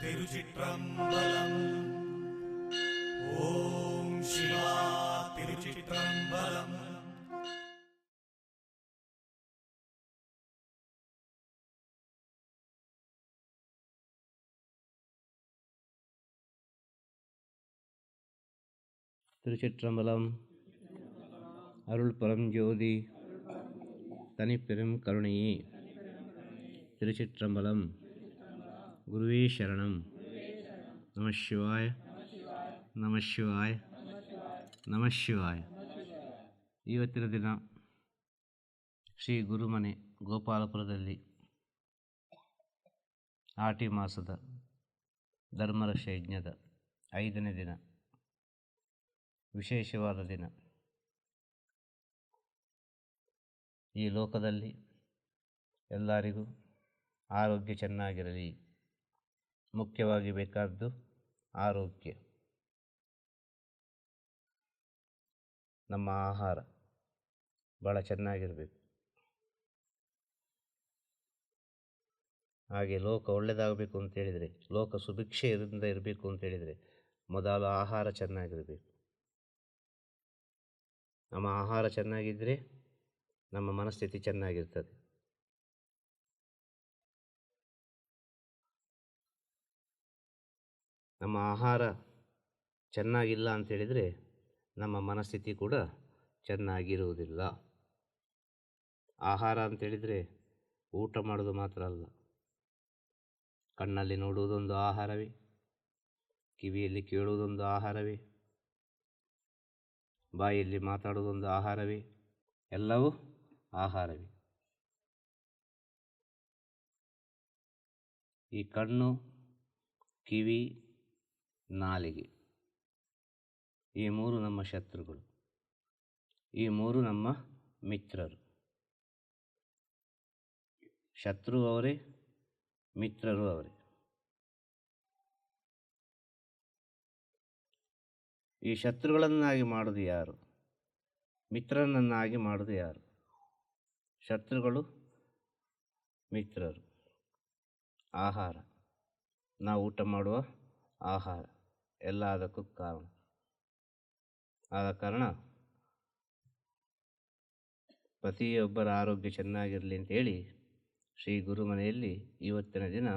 திருச்சிற்றம்பலம். ஓம் சிவா திருச்சிற்றம்பலம். திருச்சிற்றம்பலம். அருள் பரஞ்சோதி தனிப்பெரும் கருணையே. திருச்சிற்றம்பலம். ಗುರುವೇ ಶರಣಂ. ನಮಃ ಶಿವಾಯ. ನಮಃ ಶಿವಾಯ. ನಮಃ ಶಿವಾಯ. ಇವತ್ತಿನ ದಿನ ಶ್ರೀ ಗುರುಮನೆ ಗೋಪಾಲಪುರದಲ್ಲಿ ಆಟಿ ಮಾಸದ ಧರ್ಮರಕ್ಷ ಯಜ್ಞದ ಐದನೇ ದಿನ. ವಿಶೇಷವಾದ ದಿನ. ಈ ಲೋಕದಲ್ಲಿ ಎಲ್ಲರಿಗೂ ಆರೋಗ್ಯ ಚೆನ್ನಾಗಿರಲಿ. ಮುಖ್ಯವಾಗಿ ಬೇಕಾದ್ದು ಆರೋಗ್ಯ. ನಮ್ಮ ಆಹಾರ ಭಾಳ ಚೆನ್ನಾಗಿರಬೇಕು. ಹಾಗೆ ಲೋಕ ಒಳ್ಳೆಯದಾಗಬೇಕು ಅಂತೇಳಿದರೆ ಲೋಕ ಸುಭಿಕ್ಷೆಯಿಂದ ಇರಬೇಕು ಅಂತೇಳಿದರೆ ಮೊದಲು ಆಹಾರ ಚೆನ್ನಾಗಿರಬೇಕು. ನಮ್ಮ ಆಹಾರ ಚೆನ್ನಾಗಿದ್ದರೆ ನಮ್ಮ ಮನಸ್ಥಿತಿ ಚೆನ್ನಾಗಿರ್ತದೆ. ನಮ್ಮ ಆಹಾರ ಚೆನ್ನಾಗಿಲ್ಲ ಅಂತೇಳಿದರೆ ನಮ್ಮ ಮನಸ್ಥಿತಿ ಕೂಡ ಚೆನ್ನಾಗಿರುವುದಿಲ್ಲ. ಆಹಾರ ಅಂತೇಳಿದರೆ ಊಟ ಮಾಡೋದು ಮಾತ್ರ ಅಲ್ಲ. ಕಣ್ಣಲ್ಲಿ ನೋಡುವುದೊಂದು ಆಹಾರವೇ, ಕಿವಿಯಲ್ಲಿ ಕೇಳುವುದೊಂದು ಆಹಾರವೇ, ಬಾಯಲ್ಲಿ ಮಾತಾಡುವುದೊಂದು ಆಹಾರವೇ, ಎಲ್ಲವೂ ಆಹಾರವೇ. ಈ ಕಣ್ಣು, ಕಿವಿ ನಾಲಿಗೆ. ಈ ಮೂರು ನಮ್ಮ ಶತ್ರುಗಳು. ಈ ಮೂರು ನಮ್ಮ ಮಿತ್ರರು. ಶತ್ರು ಅವರೇ, ಮಿತ್ರರು ಅವರೇ. ಈ ಶತ್ರುಗಳನ್ನಾಗಿ ಮಾಡೋದು ಯಾರು? ಮಿತ್ರನನ್ನಾಗಿ ಮಾಡೋದು ಯಾರು? ಶತ್ರುಗಳು, ಮಿತ್ರರು. ಆಹಾರ. ನಾವು ಊಟ ಮಾಡುವ ಆಹಾರ. ಎಲ್ಲ ಅದಕ್ಕೂ ಕಾರಣ. ಆದ ಕಾರಣ ಪ್ರತಿಯೊಬ್ಬರ ಆರೋಗ್ಯ ಚೆನ್ನಾಗಿರಲಿ ಅಂತೇಳಿ ಶ್ರೀ ಗುರುಮನೆಯಲ್ಲಿ ಇವತ್ತಿನ ದಿನ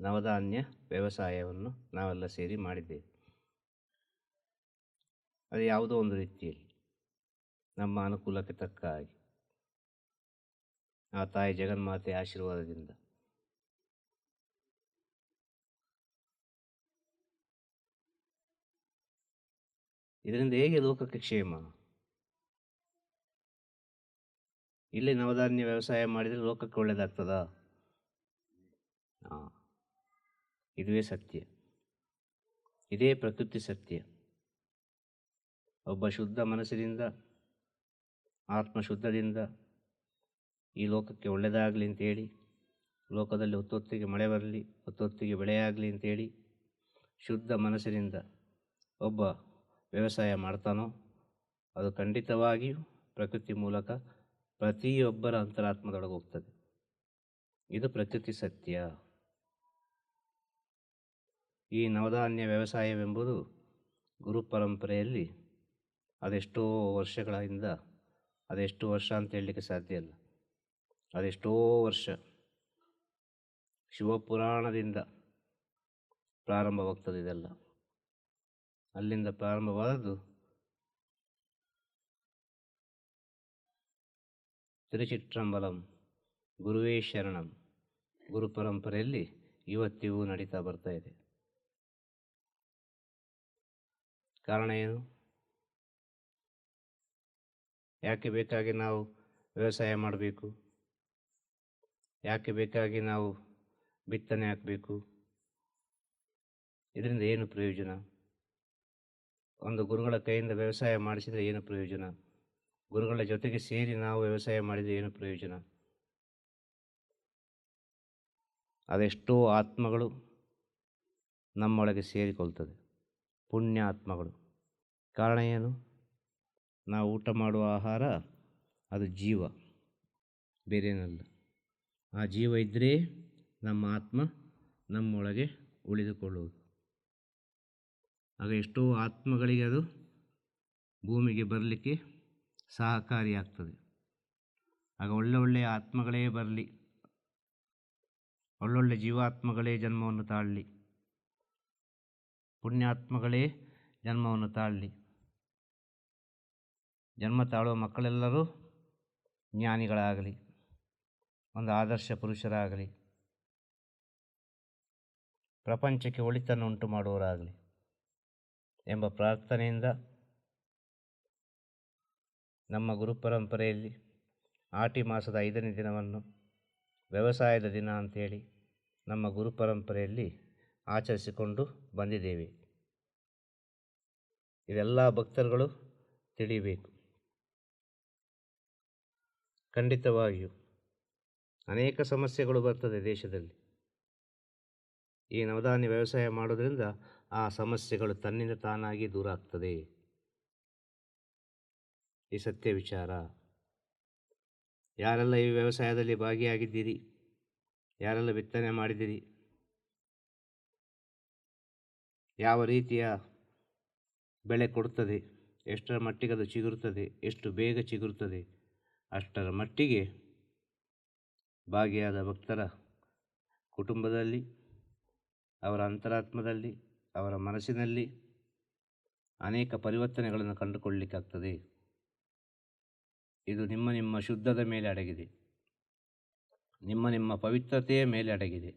ನವಧಾನ್ಯ ವ್ಯವಸಾಯವನ್ನು ನಾವೆಲ್ಲ ಸೇರಿ ಮಾಡಿದ್ದೇವೆ. ಅದು ಯಾವುದೋ ಒಂದು ರೀತಿಯಲ್ಲಿ ನಮ್ಮ ಅನುಕೂಲಕ್ಕೆ ತಕ್ಕ ಹಾಗೆ. ಆ ತಾಯಿ ಜಗನ್ಮಾತೆ ಆಶೀರ್ವಾದದಿಂದ. ಇದರಿಂದ ಹೇಗೆ ಲೋಕಕ್ಕೆ ಕ್ಷೇಮ? ಇಲ್ಲಿ ನವಧಾನ್ಯ ವ್ಯವಸಾಯ ಮಾಡಿದರೆ ಲೋಕಕ್ಕೆ ಒಳ್ಳೆಯದಾಗ್ತದಾ ಇದುವೇ ಸತ್ಯ. ಇದೇ ಪ್ರಕೃತಿ ಸತ್ಯ. ಒಬ್ಬ ಶುದ್ಧ ಮನಸ್ಸಿನಿಂದ ಆತ್ಮ ಶುದ್ಧದಿಂದ ಈ ಲೋಕಕ್ಕೆ ಒಳ್ಳೆಯದಾಗಲಿ ಅಂತೇಳಿ, ಲೋಕದಲ್ಲಿ ಹೊತ್ತೊತ್ತಿಗೆ ಮಳೆ ಬರಲಿ, ಹೊತ್ತೊತ್ತಿಗೆ ಬೆಳೆಯಾಗಲಿ ಅಂತೇಳಿ ಶುದ್ಧ ಮನಸ್ಸಿನಿಂದ ಒಬ್ಬ ವ್ಯವಸಾಯ ಮಾಡ್ತಾನೋ, ಅದು ಖಂಡಿತವಾಗಿಯೂ ಪ್ರಕೃತಿ ಮೂಲಕ ಪ್ರತಿಯೊಬ್ಬರ ಅಂತರಾತ್ಮದೊಳಗೆ ಹೋಗ್ತದೆ ಇದು ಪ್ರಕೃತಿ ಸತ್ಯ. ಈ ನವಧಾನ್ಯ ವ್ಯವಸಾಯವೆಂಬುದು ಗುರು ಪರಂಪರೆಯಲ್ಲಿ ಅದೆಷ್ಟೋ ವರ್ಷಗಳಿಂದ, ಅದೆಷ್ಟು ವರ್ಷ ಅಂತ ಹೇಳಲಿಕ್ಕೆ ಸಾಧ್ಯ ಇಲ್ಲ. ಅದೆಷ್ಟೋ ವರ್ಷ ಶಿವಪುರಾಣದಿಂದ ಪ್ರಾರಂಭವಾಗ್ತದೆ ಇದೆಲ್ಲ. ಅಲ್ಲಿಂದ ಪ್ರಾರಂಭವಾದದ್ದು ತಿರುಚಿಟ್ರಂಬಲಂ. ಗುರುವೇ ಶರಣಂ. ಗುರು ಪರಂಪರೆಯಲ್ಲಿ ಇವತ್ತಿಗೂ ನಡೀತಾ ಬರ್ತಾ ಇದೆ. ಕಾರಣ ಏನು? ಯಾಕೆ ಬೇಕಾಗಿ ನಾವು ವ್ಯವಸಾಯ ಮಾಡಬೇಕು? ಯಾಕೆ ಬೇಕಾಗಿ ನಾವು ಬಿತ್ತನೆ ಹಾಕಬೇಕು? ಇದರಿಂದ ಏನು ಪ್ರಯೋಜನ? ಒಂದು ಗುರುಗಳ ಕೈಯಿಂದ ವ್ಯವಸಾಯ ಮಾಡಿಸಿದರೆ ಏನು ಪ್ರಯೋಜನ? ಗುರುಗಳ ಜೊತೆಗೆ ಸೇರಿ ನಾವು ವ್ಯವಸಾಯ ಮಾಡಿದರೆ ಏನು ಪ್ರಯೋಜನ? ಅದೆಷ್ಟೋ ಆತ್ಮಗಳು ನಮ್ಮೊಳಗೆ ಸೇರಿಕೊಳ್ತದೆ. ಪುಣ್ಯ ಆತ್ಮಗಳು ಕಾರಣ ಏನು? ನಾವು ಊಟ ಮಾಡುವ ಆಹಾರ, ಅದು ಜೀವ. ಬೇರೇನಲ್ಲ. ಆ ಜೀವ ಇದ್ದರೆ ನಮ್ಮ ಆತ್ಮ ನಮ್ಮೊಳಗೆ ಉಳಿದುಕೊಳ್ಳುವುದು. ಆಗ ಎಷ್ಟೋ ಆತ್ಮಗಳಿಗೆ ಅದು ಭೂಮಿಗೆ ಬರಲಿಕ್ಕೆ ಸಹಕಾರಿಯಾಗ್ತದೆ. ಆಗ ಒಳ್ಳೆ ಒಳ್ಳೆಯ ಆತ್ಮಗಳೇ ಬರಲಿ. ಒಳ್ಳೊಳ್ಳೆ ಜೀವಾತ್ಮಗಳೇ ಜನ್ಮವನ್ನು ತಾಳಲಿ. ಪುಣ್ಯಾತ್ಮಗಳೇ ಜನ್ಮವನ್ನು ತಾಳಲಿ. ಜನ್ಮ ತಾಳುವ ಮಕ್ಕಳೆಲ್ಲರೂ ಜ್ಞಾನಿಗಳಾಗಲಿ. ಒಂದು ಆದರ್ಶ ಪುರುಷರಾಗಲಿ. ಪ್ರಪಂಚಕ್ಕೆ ಒಳಿತನ್ನು ಉಂಟು ಮಾಡುವವರಾಗಲಿ ಎಂಬ ಪ್ರಾರ್ಥನೆಯಿಂದ ನಮ್ಮ ಗುರುಪರಂಪರೆಯಲ್ಲಿ ಆಟಿ ಮಾಸದ ಐದನೇ ದಿನವನ್ನು ವ್ಯವಸಾಯದ ದಿನ ಅಂತೇಳಿ ನಮ್ಮ ಗುರುಪರಂಪರೆಯಲ್ಲಿ ಆಚರಿಸಿಕೊಂಡು ಬಂದಿದ್ದೇವೆ. ಇದೆಲ್ಲ ಭಕ್ತರುಗಳು ತಿಳಿಯಬೇಕು. ಖಂಡಿತವಾಗಿಯೂ ಅನೇಕ ಸಮಸ್ಯೆಗಳು ಬರ್ತದೆ ದೇಶದಲ್ಲಿ. ಈ ನವಧಾನ್ಯ ವ್ಯವಸಾಯ ಮಾಡೋದ್ರಿಂದ ಆ ಸಮಸ್ಯೆಗಳು ತನ್ನಿಂದ ತಾನಾಗಿ ದೂರ ಆಗ್ತದೆ. ಈ ಸತ್ಯ ವಿಚಾರ. ಯಾರೆಲ್ಲ ಈ ವ್ಯವಸಾಯದಲ್ಲಿ ಭಾಗಿಯಾಗಿದ್ದೀರಿ? ಯಾರೆಲ್ಲ ಬಿತ್ತನೆ ಮಾಡಿದ್ದೀರಿ? ಯಾವ ರೀತಿಯ ಬೆಳೆ ಕೊಡುತ್ತದೆ? ಎಷ್ಟರ ಮಟ್ಟಿಗೆ ಅದು ಚಿಗುರುತ್ತದೆ? ಎಷ್ಟು ಬೇಗ ಚಿಗುರುತ್ತದೆ? ಅಷ್ಟರ ಮಟ್ಟಿಗೆ ಭಾಗಿಯಾದ ಭಕ್ತರ ಕುಟುಂಬದಲ್ಲಿ, ಅವರ ಅಂತರಾತ್ಮದಲ್ಲಿ ಅವರ ಮನಸ್ಸಿನಲ್ಲಿ ಅನೇಕ ಪರಿವರ್ತನೆಗಳನ್ನು ಕಂಡುಕೊಳ್ಳಲಿಕ್ಕಾಗ್ತದೆ ಇದು ನಿಮ್ಮ ನಿಮ್ಮ ಶುದ್ಧದ ಮೇಲೆ ಅಡಗಿದೆ. ನಿಮ್ಮ ನಿಮ್ಮ ಪವಿತ್ರತೆಯ ಮೇಲೆ ಅಡಗಿದೆ.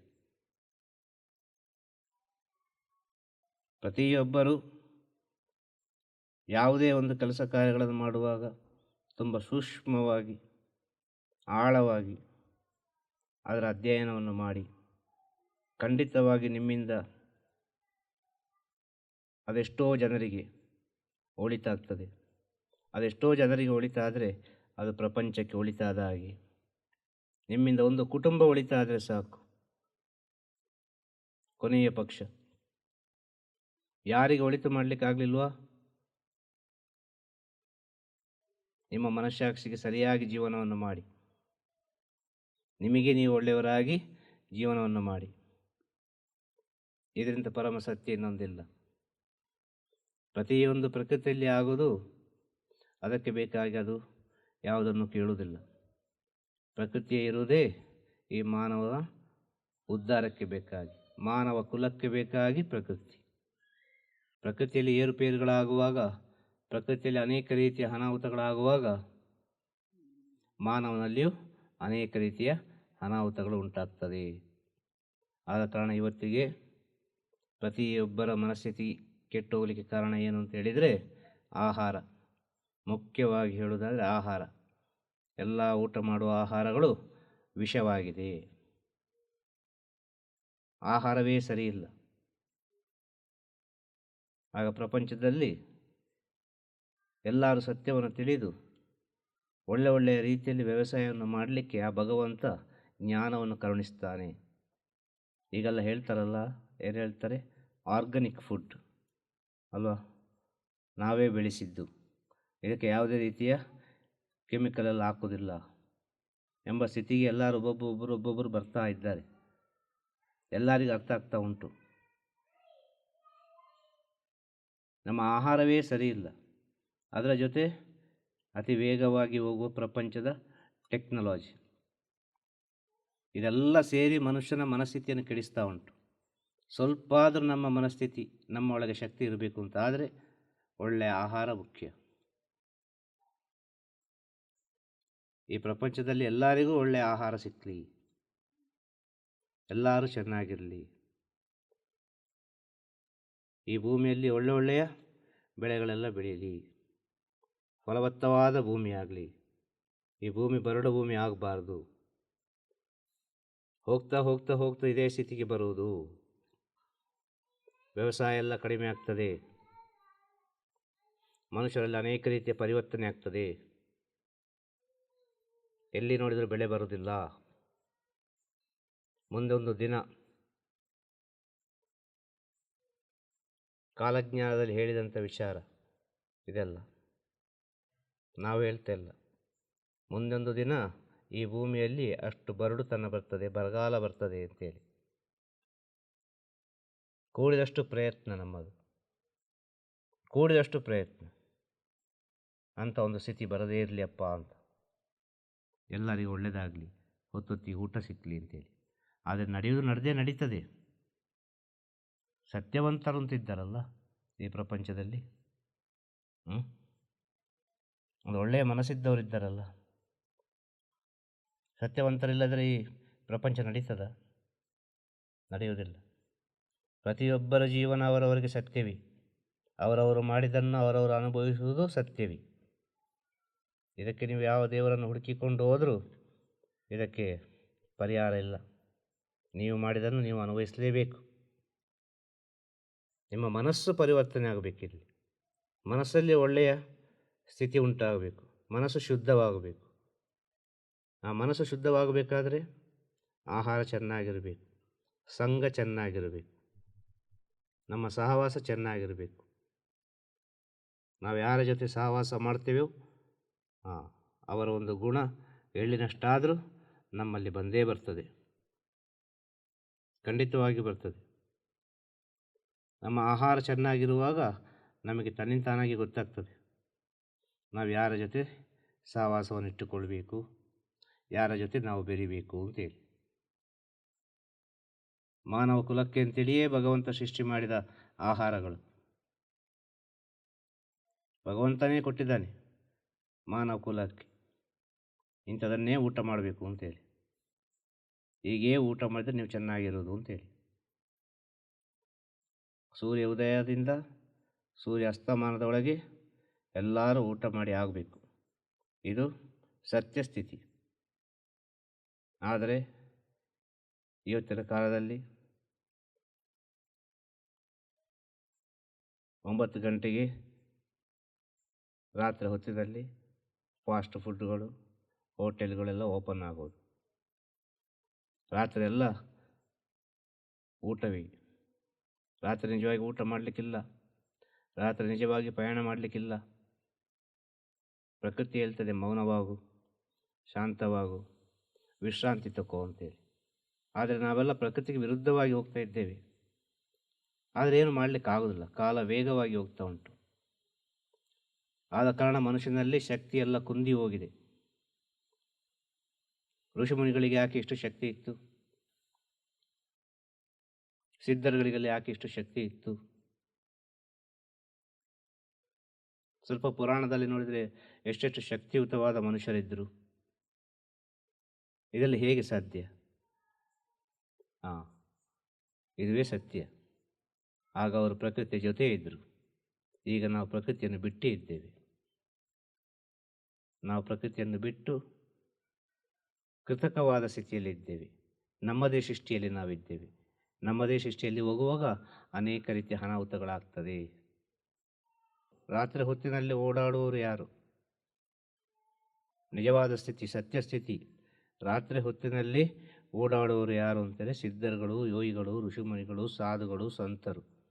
ಪ್ರತಿಯೊಬ್ಬರೂ ಯಾವುದೇ ಒಂದು ಕೆಲಸ ಕಾರ್ಯಗಳನ್ನು ಮಾಡುವಾಗ ತುಂಬ ಸೂಕ್ಷ್ಮವಾಗಿ, ಆಳವಾಗಿ ಅದರ ಅಧ್ಯಯನವನ್ನು ಮಾಡಿ ಖಂಡಿತವಾಗಿ ನಿಮ್ಮಿಂದ ಅದೆಷ್ಟೋ ಜನರಿಗೆ ಒಳಿತಾಗ್ತದೆ. ಅದೆಷ್ಟೋ ಜನರಿಗೆ ಒಳಿತಾದರೆ ಅದು ಪ್ರಪಂಚಕ್ಕೆ ಒಳಿತಾದ ಹಾಗೆ. ನಿಮ್ಮಿಂದ ಒಂದು ಕುಟುಂಬ ಒಳಿತಾದರೆ ಸಾಕು. ಕೊನೆಯ ಪಕ್ಷ. ಯಾರಿಗೆ ಒಳಿತು ಮಾಡಲಿಕ್ಕಾಗಲಿಲ್ವಾ? ನಿಮ್ಮ ಮನಸ್ಸಾಕ್ಷಿಗೆ ಸರಿಯಾಗಿ ಜೀವನವನ್ನು ಮಾಡಿ. ನಿಮಗೆ ನೀವು ಒಳ್ಳೆಯವರಾಗಿ ಜೀವನವನ್ನು ಮಾಡಿ. ಇದರಿಂದ ಪರಮ ಸತ್ಯ ಇನ್ನೊಂದಿಲ್ಲ. ಪ್ರತಿಯೊಂದು ಪ್ರಕೃತಿಯಲ್ಲಿ ಆಗೋದು ಅದಕ್ಕೆ ಬೇಕಾಗಿ ಅದು ಯಾವುದನ್ನು ಕೇಳುವುದಿಲ್ಲ. ಪ್ರಕೃತಿಯೇ ಇರುವುದೇ ಈ ಮಾನವ ಉದ್ಧಾರಕ್ಕೆ ಬೇಕಾಗಿ, ಮಾನವ ಕುಲಕ್ಕೆ ಬೇಕಾಗಿ ಪ್ರಕೃತಿ. ಪ್ರಕೃತಿಯಲ್ಲಿ ಏರುಪೇರುಗಳಾಗುವಾಗ, ಪ್ರಕೃತಿಯಲ್ಲಿ ಅನೇಕ ರೀತಿಯ ಅನಾಹುತಗಳಾಗುವಾಗ ಮಾನವನಲ್ಲಿಯೂ ಅನೇಕ ರೀತಿಯ ಅನಾಹುತಗಳು ಉಂಟಾಗ್ತದೆ. ಆದ ಕಾರಣ ಇವತ್ತಿಗೆ ಪ್ರತಿಯೊಬ್ಬರ ಮನಸ್ಥಿತಿ ಕೆಟ್ಟು ಹೋಗಲಿಕ್ಕೆ ಕಾರಣ ಏನು ಅಂತ ಹೇಳಿದರೆ ಆಹಾರ. ಮುಖ್ಯವಾಗಿ ಹೇಳುವುದಾದರೆ ಆಹಾರ. ಎಲ್ಲ ಊಟ ಮಾಡುವ ಆಹಾರಗಳು ವಿಷವಾಗಿದೆ. ಆಹಾರವೇ ಸರಿಯಿಲ್ಲ ಆಗ ಪ್ರಪಂಚದಲ್ಲಿ ಎಲ್ಲರೂ ಸತ್ಯವನ್ನು ತಿಳಿದು ಒಳ್ಳೆ ಒಳ್ಳೆಯ ರೀತಿಯಲ್ಲಿ ವ್ಯವಸಾಯವನ್ನು ಮಾಡಲಿಕ್ಕೆ ಆ ಭಗವಂತ ಜ್ಞಾನವನ್ನು ಕರುಣಿಸ್ತಾನೆ. ಈಗೆಲ್ಲ ಹೇಳ್ತಾರಲ್ಲ, ಏನು ಹೇಳ್ತಾರೆ? ಆರ್ಗಾನಿಕ್ ಫುಡ್ ಅಲ್ವಾ? ನಾವೇ ಬೆಳೆಸಿದ್ದು. ಇದಕ್ಕೆ ಯಾವುದೇ ರೀತಿಯ ಕೆಮಿಕಲ್ ಎಲ್ಲ ಹಾಕೋದಿಲ್ಲ ಎಂಬ ಸ್ಥಿತಿಗೆ ಎಲ್ಲರೂ ಒಬ್ಬೊಬ್ಬರು ಒಬ್ಬೊಬ್ಬರು ಬರ್ತಾ ಇದ್ದಾರೆ. ಎಲ್ಲರಿಗೂ ಅರ್ಥ ಆಗ್ತಾ ಉಂಟು. ನಮ್ಮ ಆಹಾರವೇ ಸರಿಯಿಲ್ಲ ಅದರ ಜೊತೆ ಅತಿ ವೇಗವಾಗಿ ಹೋಗುವ ಪ್ರಪಂಚದ ಟೆಕ್ನಾಲಜಿ ಇದೆಲ್ಲ ಸೇರಿ ಮನುಷ್ಯನ ಮನಸ್ಥಿತಿಯನ್ನು ಕೆಡಿಸ್ತಾ ಉಂಟು. ಸ್ವಲ್ಪ ಆದರೂ ನಮ್ಮ ಮನಸ್ಥಿತಿ ನಮ್ಮ ಒಳಗೆ ಶಕ್ತಿ ಇರಬೇಕು ಅಂತ ಆದರೆ ಒಳ್ಳೆಯ ಆಹಾರ ಮುಖ್ಯ. ಈ ಪ್ರಪಂಚದಲ್ಲಿ ಎಲ್ಲರಿಗೂ ಒಳ್ಳೆಯ ಆಹಾರ ಸಿಕ್ಕಲಿ ಎಲ್ಲರೂ ಚೆನ್ನಾಗಿರಲಿ. ಈ ಭೂಮಿಯಲ್ಲಿ ಒಳ್ಳೆ ಒಳ್ಳೆಯ ಬೆಳೆಗಳೆಲ್ಲ ಬೆಳೀಲಿ ಫಲವತ್ತವಾದ ಭೂಮಿ ಆಗಲಿ. ಈ ಭೂಮಿ ಬರಡು ಭೂಮಿ ಆಗಬಾರ್ದು. ಹೋಗ್ತಾ ಹೋಗ್ತಾ ಹೋಗ್ತಾ ಇದೇ ಸ್ಥಿತಿಗೆ ಬರುವುದು. ವ್ಯವಸಾಯ ಎಲ್ಲ ಕಡಿಮೆ ಆಗ್ತದೆ. ಮನುಷ್ಯರಲ್ಲಿ ಅನೇಕ ರೀತಿಯ ಪರಿವರ್ತನೆ ಆಗ್ತದೆ. ಎಲ್ಲಿ ನೋಡಿದರೂ ಬೆಳೆ ಬರುವುದಿಲ್ಲ. ಒಂದು ದಿನ ಕಾಲಜ್ಞಾನದಲ್ಲಿ ಹೇಳಿದಂಥ ವಿಚಾರ ಇದೆಲ್ಲ. ನಾವು ಹೇಳ್ತಾ ಇಲ್ಲ. ಮುಂದೊಂದು ದಿನ ಈ ಭೂಮಿಯಲ್ಲಿ ಅಷ್ಟು ಬರಡುತನ ಬರ್ತದೆ, ಬರಗಾಲ ಬರ್ತದೆ ಅಂತೇಳಿ. ಕೂಡಿದಷ್ಟು ಪ್ರಯತ್ನ ನಮ್ಮದು. ಕೂಡಿದಷ್ಟು ಪ್ರಯತ್ನ. ಅಂತ ಒಂದು ಸ್ಥಿತಿ ಬರದೇ ಇರಲಿ ಅಪ್ಪ ಅಂತ. ಎಲ್ಲರಿಗೂ ಒಳ್ಳೆಯದಾಗಲಿ ಹೊತ್ತೊತ್ತಿಗೆ ಊಟ ಸಿಕ್ಕಲಿ ಅಂತೇಳಿ. ಆದರೆ ನಡೆಯುವುದು ನಡೆದೇ ನಡೀತದೆ. ಸತ್ಯವಂತರು ಅಂತಿದ್ದಾರಲ್ಲ ಈ ಪ್ರಪಂಚದಲ್ಲಿ? ಹ್ಞೂ ಒಂದು ಒಳ್ಳೆಯ ಮನಸ್ಸಿದ್ದವರಿದ್ದಾರಲ್ಲ? ಸತ್ಯವಂತರಿಲ್ಲದ್ರೆ ಈ ಪ್ರಪಂಚ ನಡೀತದ? ನಡೆಯುವುದಿಲ್ಲ. ಪ್ರತಿಯೊಬ್ಬರ ಜೀವನ ಅವರವರಿಗೆ ಸತ್ಯವೇ. ಅವರವರು ಮಾಡಿದ್ದನ್ನು ಅವರವರು ಅನುಭವಿಸುವುದು ಸತ್ಯವೇ. ಇದಕ್ಕೆ ನೀವು ಯಾವ ದೇವರನ್ನು ಹುಡುಕಿಕೊಂಡು ಹೋದರೂ ಇದಕ್ಕೆ ಪರಿಹಾರ ಇಲ್ಲ. ನೀವು ಮಾಡಿದನ್ನು ನೀವು ಅನುಭವಿಸಲೇಬೇಕು. ನಿಮ್ಮ ಮನಸ್ಸು ಪರಿವರ್ತನೆ ಆಗಬೇಕಿಲ್ಲಿ. ಮನಸ್ಸಲ್ಲಿ ಒಳ್ಳೆಯ ಸ್ಥಿತಿ ಉಂಟಾಗಬೇಕು. ಮನಸ್ಸು ಶುದ್ಧವಾಗಬೇಕು. ಆ ಮನಸ್ಸು ಶುದ್ಧವಾಗಬೇಕಾದ್ರೆ ಆಹಾರ ಚೆನ್ನಾಗಿರಬೇಕು. ಸಂಘ ಚೆನ್ನಾಗಿರಬೇಕು. ನಮ್ಮ ಸಹವಾಸ ಚೆನ್ನಾಗಿರಬೇಕು. ನಾವು ಯಾರ ಜೊತೆ ಸಹವಾಸ ಮಾಡ್ತೇವೋ ಹಾಂ ಅವರ ಒಂದು ಗುಣ ಎಳ್ಳಿನಷ್ಟಾದರೂ ನಮ್ಮಲ್ಲಿ ಬಂದೇ ಬರ್ತದೆ. ಖಂಡಿತವಾಗಿ ಬರ್ತದೆ. ನಮ್ಮ ಆಹಾರ ಚೆನ್ನಾಗಿರುವಾಗ ನಮಗೆ ತನ್ನಿಂತಾನಾಗಿ ಗೊತ್ತಾಗ್ತದೆ. ನಾವು ಯಾರ ಜೊತೆ ಸಹವಾಸವನ್ನು ಇಟ್ಟುಕೊಳ್ಬೇಕು ಯಾರ ಜೊತೆ ನಾವು ಬೆರಿಬೇಕು ಅಂತೇಳಿ ಮಾನವ ಕುಲಕ್ಕೆ ಅಂತೇಳಿಯೇ ಭಗವಂತ ಸೃಷ್ಟಿ ಮಾಡಿದ ಆಹಾರಗಳು. ಭಗವಂತನೇ ಕೊಟ್ಟಿದ್ದಾನೆ ಮಾನವ ಕುಲಕ್ಕೆ. ಇಂಥದನ್ನೇ ಊಟ ಮಾಡಬೇಕು ಅಂತೇಳಿ. ಹೀಗೇ ಊಟ ಮಾಡಿದ್ರೆ ನೀವು ಚೆನ್ನಾಗಿರೋದು ಅಂತೇಳಿ. ಸೂರ್ಯ ಉದಯದಿಂದ ಸೂರ್ಯ ಅಸ್ತಮಾನದೊಳಗೆ ಎಲ್ಲರೂ ಊಟ ಮಾಡಿ ಆಗಬೇಕು. ಇದು ಸತ್ಯಸ್ಥಿತಿ ಆದರೆ ಇವತ್ತಿನ ಕಾಲದಲ್ಲಿ ಒಂಬತ್ತು ಗಂಟೆಗೆ ರಾತ್ರಿ ಹೊತ್ತಿನಲ್ಲಿ ಫಾಸ್ಟ್ ಫುಡ್ಗಳು, ಹೋಟೆಲ್ಗಳೆಲ್ಲ ಓಪನ್ ಆಗೋದು. ರಾತ್ರಿ ಎಲ್ಲ ಊಟವೇ. ರಾತ್ರಿ ನಿಜವಾಗಿ ಊಟ ಮಾಡಲಿಕ್ಕಿಲ್ಲ. ರಾತ್ರಿ ನಿಜವಾಗಿ ಪ್ರಯಾಣ ಮಾಡಲಿಕ್ಕಿಲ್ಲ. ಪ್ರಕೃತಿ ಹೇಳ್ತದೆ ಮೌನವಾಗು, ಶಾಂತವಾಗು, ವಿಶ್ರಾಂತಿ ತಗೋ ಅಂತೇಳಿ. ಆದರೆ ನಾವೆಲ್ಲ ಪ್ರಕೃತಿಗೆ ವಿರುದ್ಧವಾಗಿ ಹೋಗ್ತಾ ಇದ್ದೇವೆ. ಆದರೆ ಏನು ಮಾಡಲಿಕ್ಕೆ ಆಗೋದಿಲ್ಲ. ಕಾಲ ವೇಗವಾಗಿ ಹೋಗ್ತಾ ಉಂಟು. ಆದ ಕಾರಣ ಮನುಷ್ಯನಲ್ಲಿ ಶಕ್ತಿ ಎಲ್ಲ ಕುಂದಿ ಹೋಗಿದೆ. ಋಷಿಮುನಿಗಳಿಗೆ ಯಾಕೆ ಇಷ್ಟು ಶಕ್ತಿ ಇತ್ತು? ಸಿದ್ಧರುಗಳಿಗೆಲ್ಲ ಯಾಕೆ ಇಷ್ಟು ಶಕ್ತಿ ಇತ್ತು? ಸ್ವಲ್ಪ ಪುರಾಣದಲ್ಲಿ ನೋಡಿದರೆ ಎಷ್ಟೆಷ್ಟು ಶಕ್ತಿಯುತವಾದ ಮನುಷ್ಯರಿದ್ದರು. ಇದರಲ್ಲಿ ಹೇಗೆ ಸಾಧ್ಯ? ಹಾಂ ಇದುವೇ ಸತ್ಯ. ಆಗ ಅವರು ಪ್ರಕೃತಿಯ ಜೊತೆ ಇದ್ದರು. ಈಗ ನಾವು ಪ್ರಕೃತಿಯನ್ನು ಬಿಟ್ಟೇ ಇದ್ದೇವೆ. ನಾವು ಪ್ರಕೃತಿಯನ್ನು ಬಿಟ್ಟು ಕೃತಕವಾದ ಸ್ಥಿತಿಯಲ್ಲಿ ಇದ್ದೇವೆ. ನಮ್ಮದೇ ಸೃಷ್ಟಿಯಲ್ಲಿ ನಾವಿದ್ದೇವೆ. ನಮ್ಮದೇ ಸೃಷ್ಟಿಯಲ್ಲಿ ಹೋಗುವಾಗ ಅನೇಕ ರೀತಿಯ ಅನಾಹುತಗಳಾಗ್ತದೆ. ರಾತ್ರಿ ಹೊತ್ತಿನಲ್ಲಿ ಓಡಾಡುವವರು ಯಾರು? ನಿಜವಾದ ಸ್ಥಿತಿ, ಸತ್ಯ ಸ್ಥಿತಿ. ರಾತ್ರಿ ಹೊತ್ತಿನಲ್ಲಿ ಓಡಾಡುವವರು ಯಾರು ಅಂತಂದರೆ ಸಿದ್ಧರುಗಳು, ಯೋಗಿಗಳು, ಋಷಿಮುನಿಗಳು, ಸಾಧುಗಳು, ಸಂತರು.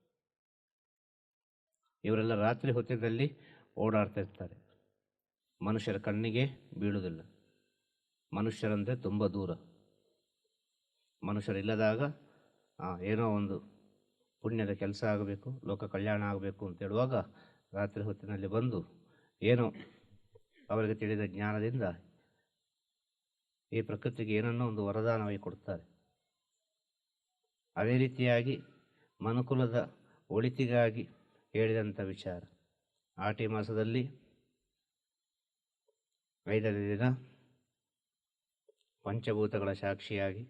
ಇವರೆಲ್ಲ ರಾತ್ರಿ ಹೊತ್ತಿನಲ್ಲಿ ಓಡಾಡ್ತಾ ಇರ್ತಾರೆ. ಮನುಷ್ಯರ ಕಣ್ಣಿಗೆ ಬೀಳುವುದಿಲ್ಲ. ಮನುಷ್ಯರಂದರೆ ತುಂಬ ದೂರ. ಮನುಷ್ಯರಿಲ್ಲದಾಗ ಏನೋ ಒಂದು ಪುಣ್ಯದ ಕೆಲಸ ಆಗಬೇಕು, ಲೋಕ ಕಲ್ಯಾಣ ಆಗಬೇಕು ಅಂತ ಹೇಳುವಾಗ ರಾತ್ರಿ ಹೊತ್ತಿನಲ್ಲಿ ಬಂದು ಏನೋ ಅವರಿಗೆ ತಿಳಿದ ಜ್ಞಾನದಿಂದ ಈ ಪ್ರಕೃತಿಗೆ ಏನನ್ನೋ ಒಂದು ವರದಾನವಾಗಿ ಕೊಡ್ತಾರೆ. ಅದೇ ರೀತಿಯಾಗಿ ಮನುಕುಲದ ಒಳಿತಿಗಾಗಿ ಹೇಳಿದಂಥ ವಿಚಾರ. ಆಟಿ ಮಾಸದಲ್ಲಿ ಐದನೇ ದಿನ ಪಂಚಭೂತಗಳ ಸಾಕ್ಷಿಯಾಗಿ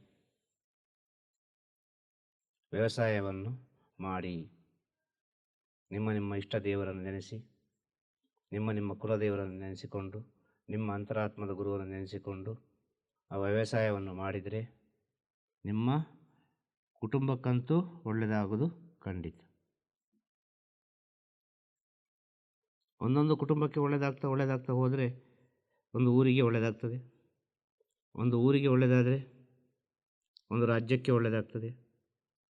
ವ್ಯವಸಾಯವನ್ನು ಮಾಡಿ ನಿಮ್ಮ ನಿಮ್ಮ ಇಷ್ಟ ದೇವರನ್ನು ನೆನೆಸಿ, ನಿಮ್ಮ ನಿಮ್ಮ ಕುಲದೇವರನ್ನು ನೆನೆಸಿಕೊಂಡು, ನಿಮ್ಮ ಅಂತರಾತ್ಮದ ಗುರುವನ್ನು ನೆನೆಸಿಕೊಂಡು ಆ ವ್ಯವಸಾಯವನ್ನು ಮಾಡಿದರೆ ನಿಮ್ಮ ಕುಟುಂಬಕ್ಕಂತೂ ಒಳ್ಳೆಯದಾಗೋದು ಖಂಡಿತ. ಒಂದೊಂದು ಕುಟುಂಬಕ್ಕೆ ಒಳ್ಳೆಯದಾಗ್ತಾ ಒಳ್ಳೆಯದಾಗ್ತಾ ಹೋದರೆ ಒಂದು ಊರಿಗೆ ಒಳ್ಳೆಯದಾಗ್ತದೆ ಒಂದು ಊರಿಗೆ ಒಳ್ಳೆಯದಾದರೆ ಒಂದು ರಾಜ್ಯಕ್ಕೆ ಒಳ್ಳೆಯದಾಗ್ತದೆ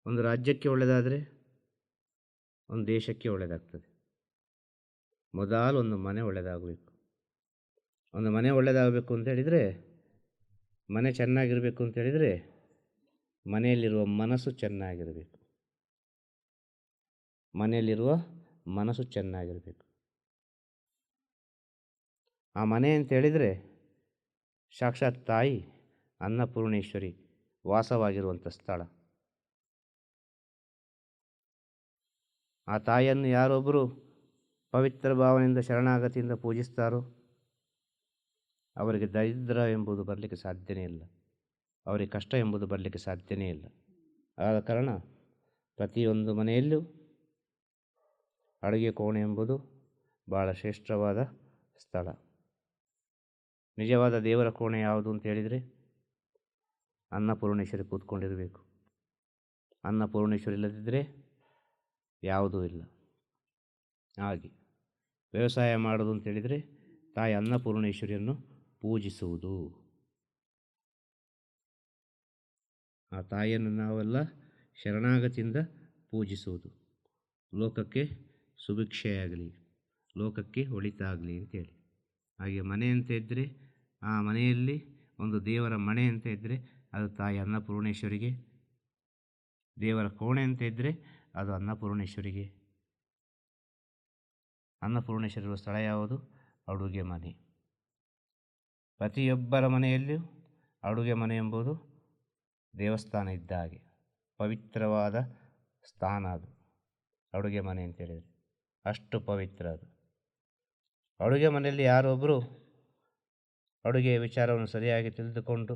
ಒಂದು ರಾಜ್ಯಕ್ಕೆ ಒಳ್ಳೆಯದಾದರೆ ಒಂದು ದೇಶಕ್ಕೆ ಒಳ್ಳೆಯದಾಗ್ತದೆ ಮೊದಲು ಒಂದು ಮನೆ ಒಳ್ಳೆಯದಾಗಬೇಕು ಒಂದು ಮನೆ ಒಳ್ಳೆಯದಾಗಬೇಕು ಅಂತ ಹೇಳಿದರೆ, ಮನೆ ಚೆನ್ನಾಗಿರಬೇಕು ಅಂತ ಹೇಳಿದರೆ ಮನೆಯಲ್ಲಿರುವ ಮನಸ್ಸು ಚೆನ್ನಾಗಿರಬೇಕು. ಮನೆಯಲ್ಲಿರುವ ಮನಸ್ಸು ಚೆನ್ನಾಗಿರಬೇಕು. ಆ ಮನೆ ಅಂತ ಹೇಳಿದರೆ ಸಾಕ್ಷಾತ್ ತಾಯಿ ಅನ್ನಪೂರ್ಣೇಶ್ವರಿ ವಾಸವಾಗಿರುವಂಥ ಸ್ಥಳ. ಆ ತಾಯಿಯನ್ನು ಯಾರೊಬ್ಬರು ಪವಿತ್ರ ಭಾವನೆಯಿಂದ ಶರಣಾಗತಿಯಿಂದ ಪೂಜಿಸ್ತಾರೋ ಅವರಿಗೆ ದರಿದ್ರ ಎಂಬುದು ಬರಲಿಕ್ಕೆ ಸಾಧ್ಯನೇ ಇಲ್ಲ. ಅವರಿಗೆ ಕಷ್ಟ ಎಂಬುದು ಬರಲಿಕ್ಕೆ ಸಾಧ್ಯನೇ ಇಲ್ಲ. ಆದ ಕಾರಣ ಪ್ರತಿಯೊಂದು ಮನೆಯಲ್ಲೂ ಅಡುಗೆ ಕೋಣೆ ಎಂಬುದು ಭಾಳ ಶ್ರೇಷ್ಠವಾದ ಸ್ಥಳ. ನಿಜವಾದ ದೇವರ ಕೋಣೆ ಯಾವುದು ಅಂತ ಹೇಳಿದರೆ ಅನ್ನಪೂರ್ಣೇಶ್ವರಿ ಕೂತ್ಕೊಂಡಿರಬೇಕು. ಅನ್ನಪೂರ್ಣೇಶ್ವರಿ ಇಲ್ಲದಿದ್ದರೆ ಯಾವುದೂ ಇಲ್ಲ. ಹಾಗೆ ವ್ಯವಸಾಯ ಮಾಡೋದು ಅಂತ ಹೇಳಿದರೆ ತಾಯಿ ಅನ್ನಪೂರ್ಣೇಶ್ವರಿಯನ್ನು ಪೂಜಿಸುವುದು. ಆ ತಾಯಿಯನ್ನು ನಾವೆಲ್ಲ ಶರಣಾಗತಿಯಿಂದ ಪೂಜಿಸುವುದು. ಲೋಕಕ್ಕೆ ಸುಭಿಕ್ಷೆಯಾಗಲಿ, ಲೋಕಕ್ಕೆ ಒಳಿತಾಗಲಿ ಅಂತೇಳಿ ಹಾಗೆ ಮನೆ ಅಂತ ಇದ್ದರೆ ಆ ಮನೆಯಲ್ಲಿ ಒಂದು ದೇವರ ಮನೆ ಅಂತ ಇದ್ದರೆ ಅದು ತಾಯಿ ಅನ್ನಪೂರ್ಣೇಶ್ವರಿಗೆ. ದೇವರ ಕೋಣೆ ಅಂತ ಇದ್ದರೆ ಅದು ಅನ್ನಪೂರ್ಣೇಶ್ವರಿಗೆ. ಅನ್ನಪೂರ್ಣೇಶ್ವರಿರುವ ಸ್ಥಳ ಯಾವುದು? ಅಡುಗೆ ಮನೆ. ಪ್ರತಿಯೊಬ್ಬರ ಮನೆಯಲ್ಲಿಯೂ ಅಡುಗೆ ಮನೆ ಎಂಬುದು ದೇವಸ್ಥಾನ ಇದ್ದ ಹಾಗೆ. ಪವಿತ್ರವಾದ ಸ್ಥಾನ ಅದು. ಅಡುಗೆ ಮನೆ ಅಂತೇಳಿದರೆ ಅಷ್ಟು ಪವಿತ್ರ ಅದು. ಅಡುಗೆ ಮನೆಯಲ್ಲಿ ಯಾರೊಬ್ಬರು ಅಡುಗೆಯ ವಿಚಾರವನ್ನು ಸರಿಯಾಗಿ ತಿಳಿದುಕೊಂಡು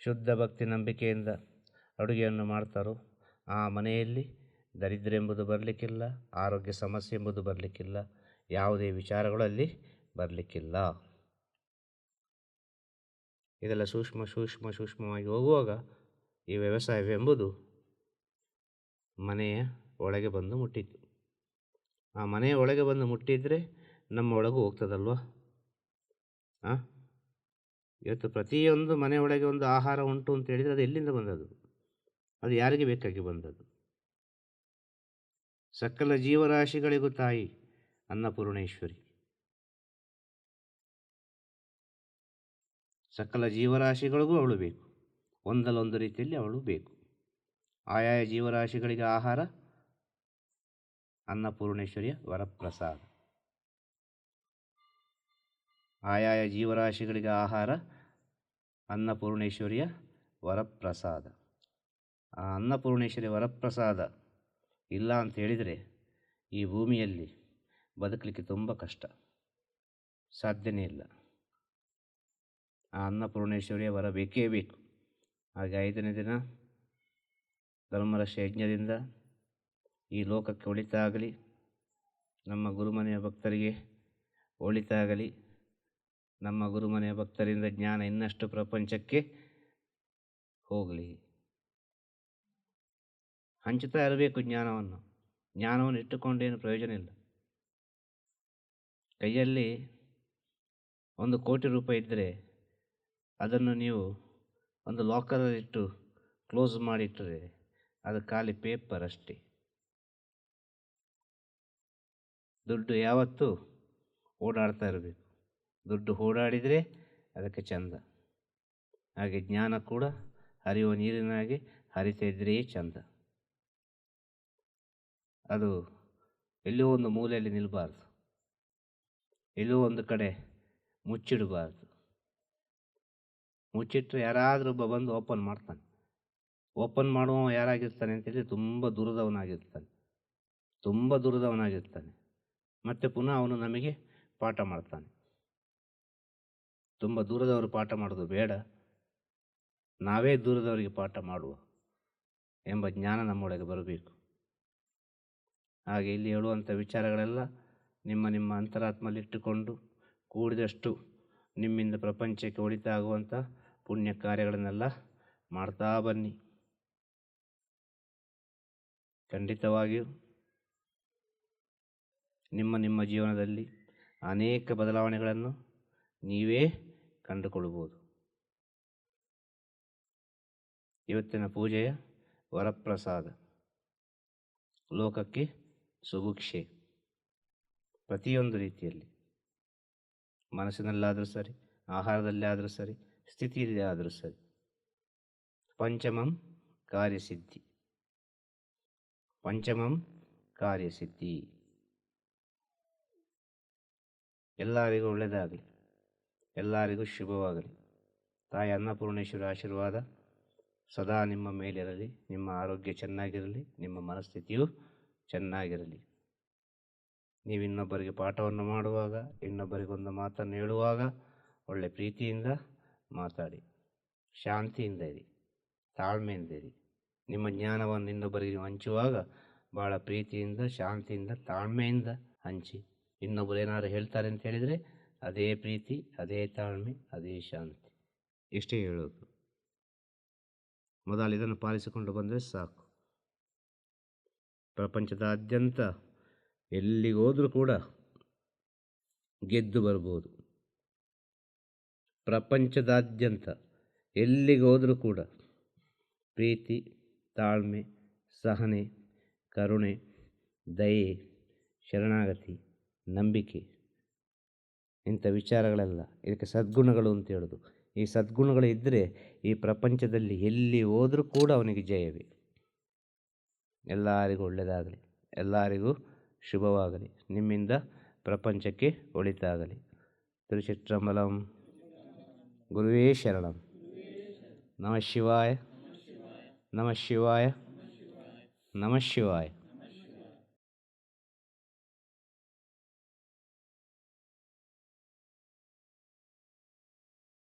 ಶುದ್ಧ ಭಕ್ತಿ ನಂಬಿಕೆಯಿಂದ ಅಡುಗೆಯನ್ನು ಮಾಡ್ತಾರೋ ಆ ಮನೆಯಲ್ಲಿ ದರಿದ್ರ ಎಂಬುದು ಬರಲಿಕ್ಕಿಲ್ಲ, ಆರೋಗ್ಯ ಸಮಸ್ಯೆ ಎಂಬುದು ಬರಲಿಕ್ಕಿಲ್ಲ, ಯಾವುದೇ ವಿಚಾರಗಳಲ್ಲಿ ಬರಲಿಕ್ಕಿಲ್ಲ. ಇದೆಲ್ಲ ಸೂಕ್ಷ್ಮ ಸೂಕ್ಷ್ಮ, ಸೂಕ್ಷ್ಮವಾಗಿ ಹೋಗುವಾಗ ಈ ವ್ಯವಸಾಯವೆಂಬುದು ಮನೆಯ ಒಳಗೆ ಬಂದು ಮುಟ್ಟಿತು ಆ ಮನೆಯ ಒಳಗೆ ಬಂದು ಮುಟ್ಟಿದರೆ ನಮ್ಮ ಒಳಗೂ ಹೋಗ್ತದಲ್ವ? ಆ? ಇವತ್ತು ಪ್ರತಿಯೊಂದು ಮನೆ ಒಳಗೆ ಒಂದು ಆಹಾರ ಉಂಟು ಅಂತ ಹೇಳಿದರೆ ಅದು ಎಲ್ಲಿಂದ ಬಂದದ್ದು? ಅದು ಯಾರಿಗೆ ಬೇಕಾಗಿ ಬಂದದ್ದು? ಸಕಲ ಜೀವರಾಶಿಗಳಿಗೂ ತಾಯಿ, ಅನ್ನಪೂರ್ಣೇಶ್ವರಿ. ಸಕಲ ಜೀವರಾಶಿಗಳಿಗೂ ಅವಳು ಬೇಕು. ಒಂದಲ್ಲೊಂದು ರೀತಿಯಲ್ಲಿ ಅವಳು ಬೇಕು. ಆಯಾಯ ಜೀವರಾಶಿಗಳಿಗೆ ಆಹಾರ, ಅನ್ನಪೂರ್ಣೇಶ್ವರಿಯ ವರಪ್ರಸಾದ. ಆಯಾಯ ಜೀವರಾಶಿಗಳಿಗೆ ಆಹಾರ, ಅನ್ನಪೂರ್ಣೇಶ್ವರಿಯ ವರಪ್ರಸಾದ. ಆ ಅನ್ನಪೂರ್ಣೇಶ್ವರಿ ವರಪ್ರಸಾದ ಇಲ್ಲ ಅಂತ ಹೇಳಿದರೆ ಈ ಭೂಮಿಯಲ್ಲಿ ಬದುಕಲಿಕ್ಕೆ ತುಂಬ ಕಷ್ಟ. ಸಾಧ್ಯನೇ ಇಲ್ಲ. ಆ ಅನ್ನಪೂರ್ಣೇಶ್ವರಿಯ ವರ ಬೇಕೇ ಬೇಕು. ಹಾಗೆ ಐದನೇ ದಿನ ಧರ್ಮರಕ್ಷ ಯಜ್ಞದಿಂದ ಈ ಲೋಕಕ್ಕೆ ಒಳಿತಾಗಲಿ, ನಮ್ಮ ಗುರುಮನೆಯ ಭಕ್ತರಿಗೆ ಒಳಿತಾಗಲಿ. ನಮ್ಮ ಗುರುಮನೆಯ ಭಕ್ತರಿಂದ ಜ್ಞಾನ ಇನ್ನಷ್ಟು ಪ್ರಪಂಚಕ್ಕೆ ಹೋಗಲಿ. ಹಂಚುತ್ತಾ ಇರಬೇಕು ಜ್ಞಾನವನ್ನು. ಜ್ಞಾನವನ್ನು ಇಟ್ಟುಕೊಂಡೇನು ಪ್ರಯೋಜನ ಇಲ್ಲ. ಕೈಯಲ್ಲಿ ಒಂದು ಕೋಟಿ ರೂಪಾಯಿ ಇದ್ದರೆ ಅದನ್ನು ನೀವು ಒಂದು ಲಾಕರಲ್ಲಿಟ್ಟು ಕ್ಲೋಸ್ ಮಾಡಿಟ್ಟರೆ ಅದು ಖಾಲಿ ಪೇಪರ್ ಅಷ್ಟೇ. ದುಡ್ಡು ಯಾವತ್ತೂ ಓಡಾಡ್ತಾ ಇರಬೇಕು. ದುಡ್ಡು ಓಡಾಡಿದರೆ ಅದಕ್ಕೆ ಚಂದ. ಹಾಗೆ ಜ್ಞಾನ ಕೂಡ ಹರಿಯುವ ನೀರಿನಾಗೆ ಹರಿತಾಯಿದ್ರೆಯೇ ಹರಿತಾ ಇದ್ದರೆ ಚಂದ. ಅದು ಎಲ್ಲೋ ಒಂದು ಮೂಲೆಯಲ್ಲಿ ನಿಲ್ಲಬಾರ್ದು ಎಲ್ಲೋ ಒಂದು ಕಡೆ ಮುಚ್ಚಿಡಬಾರ್ದು. ಮುಚ್ಚಿಟ್ಟರೆ ಯಾರಾದರೂ ಒಬ್ಬ ಬಂದು ಓಪನ್ ಮಾಡ್ತಾನೆ. ಓಪನ್ ಮಾಡುವ ಯಾರಾಗಿರ್ತಾನೆ ಅಂತೇಳಿ ತುಂಬ ದುರದವನಾಗಿರ್ತಾನೆ. ತುಂಬ ದುರದವನಾಗಿರ್ತಾನೆ. ಮತ್ತು ಪುನಃ ಅವನು ನಮಗೆ ಪಾಠ ಮಾಡ್ತಾನೆ. ತುಂಬ ದೂರದವರು ಪಾಠ ಮಾಡೋದು ಬೇಡ. ನಾವೇ ದೂರದವರಿಗೆ ಪಾಠ ಮಾಡುವ ಎಂಬ ಜ್ಞಾನ ನಮ್ಮೊಳಗೆ ಬರಬೇಕು. ಹಾಗೆ ಇಲ್ಲಿ ಹೇಳುವಂಥ ವಿಚಾರಗಳೆಲ್ಲ ನಿಮ್ಮ ನಿಮ್ಮ ಅಂತರಾತ್ಮಲ್ಲಿಟ್ಟುಕೊಂಡು ಕೂಡಿದಷ್ಟು ನಿಮ್ಮಿಂದ ಪ್ರಪಂಚಕ್ಕೆ ಒಳಿತಾಗುವಂಥ ಪುಣ್ಯ ಕಾರ್ಯಗಳನ್ನೆಲ್ಲ ಮಾಡ್ತಾ ಬನ್ನಿ. ಖಂಡಿತವಾಗಿಯೂ ನಿಮ್ಮ ನಿಮ್ಮ ಜೀವನದಲ್ಲಿ ಅನೇಕ ಬದಲಾವಣೆಗಳನ್ನು ನೀವೇ ಕಂಡುಕೊಳ್ಳಬಹುದು ಇವತ್ತಿನ ಪೂಜೆಯ ವರಪ್ರಸಾದ. ಲೋಕಕ್ಕೆ ಸುಭಿಕ್ಷೆ. ಪ್ರತಿಯೊಂದು ರೀತಿಯಲ್ಲಿ. ಮನಸ್ಸಿನಲ್ಲಾದರೂ ಸರಿ ಆಹಾರದಲ್ಲಿ ಆದರೂ ಸರಿ ಸ್ಥಿತಿಯಲ್ಲಿ ಆದರೂ ಸರಿ. ಪಂಚಮಂ ಕಾರ್ಯಸಿದ್ಧಿ. ಪಂಚಮಂ ಕಾರ್ಯಸಿದ್ಧಿ. ಎಲ್ಲರಿಗೂ ಒಳ್ಳೆಯದಾಗಲಿ ಎಲ್ಲರಿಗೂ ಶುಭವಾಗಲಿ. ತಾಯಿ ಅನ್ನಪೂರ್ಣೇಶ್ವರಿ ಆಶೀರ್ವಾದ ಸದಾ ನಿಮ್ಮ ಮೇಲಿರಲಿ, ನಿಮ್ಮ ಆರೋಗ್ಯ ಚೆನ್ನಾಗಿರಲಿ, ನಿಮ್ಮ ಮನಸ್ಥಿತಿಯು ಚೆನ್ನಾಗಿರಲಿ. ನೀವು ಇನ್ನೊಬ್ಬರಿಗೆ ಪಾಠವನ್ನು ಮಾಡುವಾಗ, ಇನ್ನೊಬ್ಬರಿಗೊಂದು ಮಾತನ್ನು ಹೇಳುವಾಗ ಒಳ್ಳೆ ಪ್ರೀತಿಯಿಂದ ಮಾತಾಡಿ, ಶಾಂತಿಯಿಂದ ಇರಿ, ತಾಳ್ಮೆಯಿಂದ ಇರಿ. ನಿಮ್ಮ ಜ್ಞಾನವನ್ನು ಇನ್ನೊಬ್ಬರಿಗೆ ಹಂಚುವಾಗ ಭಾಳ ಪ್ರೀತಿಯಿಂದ, ಶಾಂತಿಯಿಂದ, ತಾಳ್ಮೆಯಿಂದ ಹಂಚಿ. ಇನ್ನೊಬ್ಬರು ಏನಾದ್ರು ಹೇಳ್ತಾರೆ ಅಂತ ಹೇಳಿದರೆ ಅದೇ ಪ್ರೀತಿ, ಅದೇ ತಾಳ್ಮೆ, ಅದೇ ಶಾಂತಿ. ಇಷ್ಟೇ ಹೇಳೋದು. ಮೊದಲು ಇದನ್ನು ಪಾಲಿಸಿಕೊಂಡು ಬಂದರೆ ಸಾಕು. ಪ್ರಪಂಚದಾದ್ಯಂತ ಎಲ್ಲಿಗೋದರೂ ಕೂಡ ಗೆದ್ದು ಬರ್ಬೋದು. ಪ್ರಪಂಚದಾದ್ಯಂತ ಎಲ್ಲಿಗೋದರೂ ಕೂಡ ಪ್ರೀತಿ, ತಾಳ್ಮೆ, ಸಹನೆ, ಕರುಣೆ, ದಯೆ, ಶರಣಾಗತಿ, ನಂಬಿಕೆ ಇಂಥ ವಿಚಾರಗಳೆಲ್ಲ. ಇದಕ್ಕೆ ಸದ್ಗುಣಗಳು ಅಂತ ಹೇಳೋದು. ಈ ಸದ್ಗುಣಗಳು ಇದ್ದರೆ ಈ ಪ್ರಪಂಚದಲ್ಲಿ ಎಲ್ಲಿ ಹೋದರೂ ಕೂಡ ಅವನಿಗೆ ಜಯವೇ. ಎಲ್ಲರಿಗೂ ಒಳ್ಳೆಯದಾಗಲಿ ಎಲ್ಲರಿಗೂ ಶುಭವಾಗಲಿ. ನಿಮ್ಮಿಂದ ಪ್ರಪಂಚಕ್ಕೆ ಒಳಿತಾಗಲಿ. ತಿರುಚಿತ್ರಮಲಂ. ಗುರುವೇ ಶರಣಂ. ನಮಃ ಶಿವಾಯ. ನಮಃ ಶಿವಾಯ. ನಮಃ ಶಿವಾಯ.